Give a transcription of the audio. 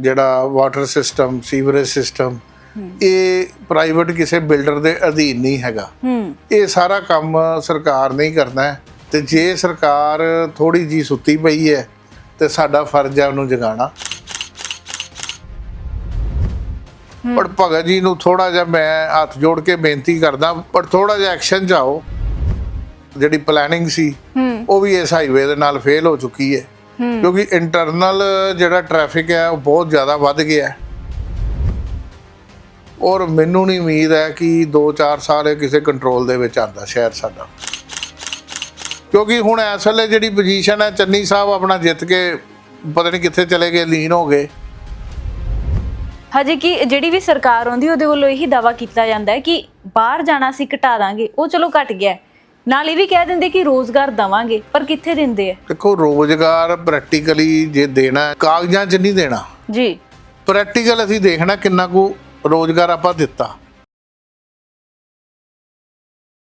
ਜਿਹੜਾ water system sewerage system ਇਹ private ਕਿਸੇ ਬਿਲਡਰ ਦੇ ਅਧੀਨ ਨਹੀਂ ਹੈਗਾ। ਇਹ ਸਾਰਾ ਕੰਮ ਸਰਕਾਰ ਨਹੀਂ ਕਰਨਾ ਹੈ ਤੇ ਜੇ ਸਰਕਾਰ ਥੋੜੀ ਜੀ ਸੁੱਤੀ ਪਈ ਹੈ ਤੇ ਸਾਡਾ ਫਰਜ਼ ਹੈ ਉਹਨੂੰ ਜਗਾਉਣਾ। ਪਰ ਭਗਤ ਜੀ ਨੂੰ ਥੋੜਾ ਜਿਹਾ ਮੈਂ ਹੱਥ ਜੋੜ ਕੇ ਬੇਨਤੀ ਕਰਦਾ ਪਰ ਥੋੜਾ ਜਿਹਾ ਐਕਸ਼ਨ ਜਾਓ ਜਿਹੜੀ ਪਲੈਨਿੰਗ ਸੀ ਉਹ ਵੀ ਇਸ ਹਾਈਵੇ ਦੇ ਨਾਲ ਫੇਲ ਹੋ ਚੁੱਕੀ ਹੈ। ਕਿਉਂਕਿ ਇੰਟਰਨਲ ਜਿਹੜਾ ਟ੍ਰੈਫਿਕ ਹੈ ਉਹ ਬਹੁਤ ਜ਼ਿਆਦਾ ਵੱਧ ਗਿਆ ਹੈ। ਔਰ ਮੈਨੂੰ ਨਹੀਂ ਉਮੀਦ ਹੈ ਕਿ 2-4 ਸਾਲ ਇਹ ਕਿਸੇ ਕੰਟਰੋਲ ਦੇ ਵਿੱਚ ਆਂਦਾ ਸ਼ਹਿਰ ਸਾਡਾ। ਕਿਉਂਕਿ ਹੁਣ ਇਸ ਵੇਲੇ ਜਿਹੜੀ ਪੋਜੀਸ਼ਨ ਹੈ ਚੰਨੀ ਸਾਹਿਬ ਆਪਣਾ ਜਿੱਤ ਕੇ ਪਤਾ ਨਹੀਂ ਕਿੱਥੇ ਚਲੇ ਗਏ ਲੀਨ ਹੋ ਗਏ। ਹਜੇ ਕਿ ਜਿਹੜੀ ਵੀ ਸਰਕਾਰ ਆਉਂਦੀ ਉਹਦੇ ਵੱਲੋਂ ਇਹੀ ਦਾਵਾ ਕੀਤਾ ਜਾਂਦਾ ਹੈ ਕਿ ਬਾਹਰ ਜਾਣਾ ਸੀ ਘਟਾ ਦਾਂਗੇ ਉਹ ਚਲੋ ਘਟ ਗਿਆ। ਨਾਲ ਇਹ ਵੀ ਕਹਿ ਦਿੰਦੇ ਕਿ ਰੋਜ਼ਗਾਰ ਦਵਾਂਗੇ ਪਰ ਕਿੱਥੇ ਦਿੰਦੇ ਆ? ਦੇਖੋ ਰੋਜ਼ਗਾਰ ਪ੍ਰੈਕਟੀਕਲੀ ਜੇ ਦੇਣਾ ਕਾਗਜ਼ਾਂ 'ਚ ਨਹੀਂ ਦੇਣਾ। ਜੀ। ਪ੍ਰੈਕਟੀਕਲ ਅਸੀਂ ਦੇਖਣਾ ਕਿੰਨਾ ਕੁ ਰੋਜ਼ਗਾਰ ਆਪਾਂ ਦਿੱਤਾ।